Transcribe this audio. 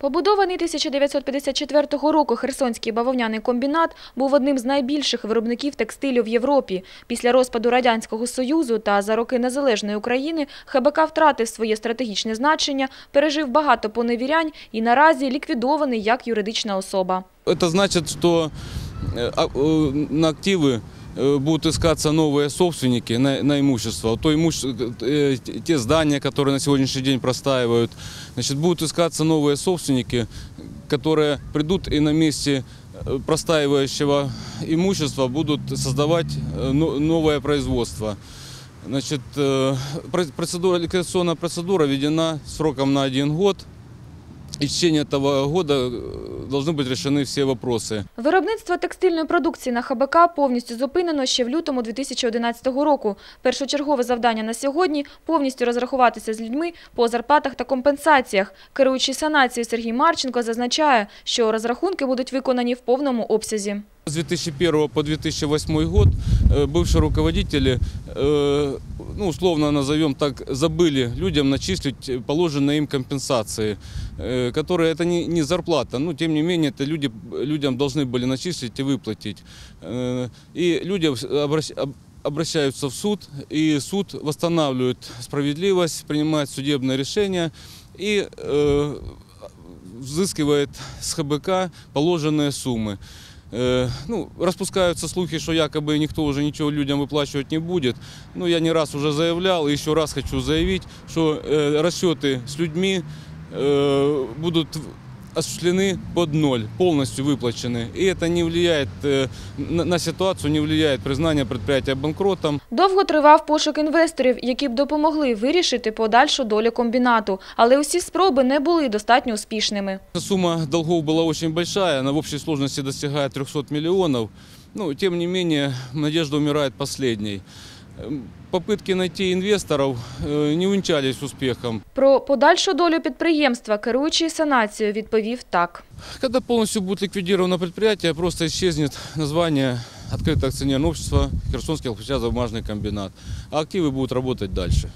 Побудований 1954 року Херсонський бавовняний комбінат був одним з найбільших виробників текстилю в Європі. Після розпаду Радянського Союзу та за роки незалежної України ХБК втратив своє стратегічне значення, пережив багато поневірянь і наразі ліквідований як юридична особа. Это значит, что э, а- э, на активы э, будут искаться новые собственники на, на имущество. То имуще- э, т- те здания, которые на сегодняшний день простаивают, значит, будут искаться новые собственники, которые придут и на месте э, простаивающего имущества будут создавать э, но- новое производство. Значит, э, про- процедура, ликвидационная процедура введена сроком на один год. И в течение этого года э, должны быть решены все вопросы. Виробництво текстильної продукції на ХБК повністю зупинено ще в лютому 2011 року. Першочергове завдання на сьогодні – повністю розрахуватися з людьми по зарплатах та компенсаціях. Керуючий санацією Сергій Марченко зазначає, що розрахунки будуть виконані в повному обсязі. С 2001 по 2008 год э, бывшие руководители, э, ну, условно назовем так, забыли людям начислить положенные им компенсации, э, которые это не, не зарплата, но тем не менее это люди, людям должны были начислить и выплатить. Э, И люди обращ- об- обращаются в суд, и суд восстанавливает справедливость, принимает судебное решение и э, взыскивает с ХБК положенные суммы. Э, Ну, распускаются слухи, что якобы никто уже ничего людям выплачивать не будет. Ну, я не раз уже заявлял, и еще раз хочу заявить, что э, расчеты с людьми э, будут осуществлены под ноль, полностью выплачены. И это не влияет э, на, на ситуацию, не влияет признание предприятия банкротом. Довго тривав пошук інвесторів, які б допомогли вирішити подальшу долю комбінату. Але усі спроби не були достатньо успішними. Сумма долгов была очень большая, она в общей сложности достигает 300 миллионов. Ну, тем не менее, надежда умирает последней. Эм, Попытки найти инвесторов э, не увенчались успехом. Про подальшу долю підприємства керуючий санацією відповів так. Когда полностью будет ликвидировано предприятие, просто исчезнет название открытое акционерное общество Херсонский алхозно-бумажный комбинат, а активы будут работать дальше.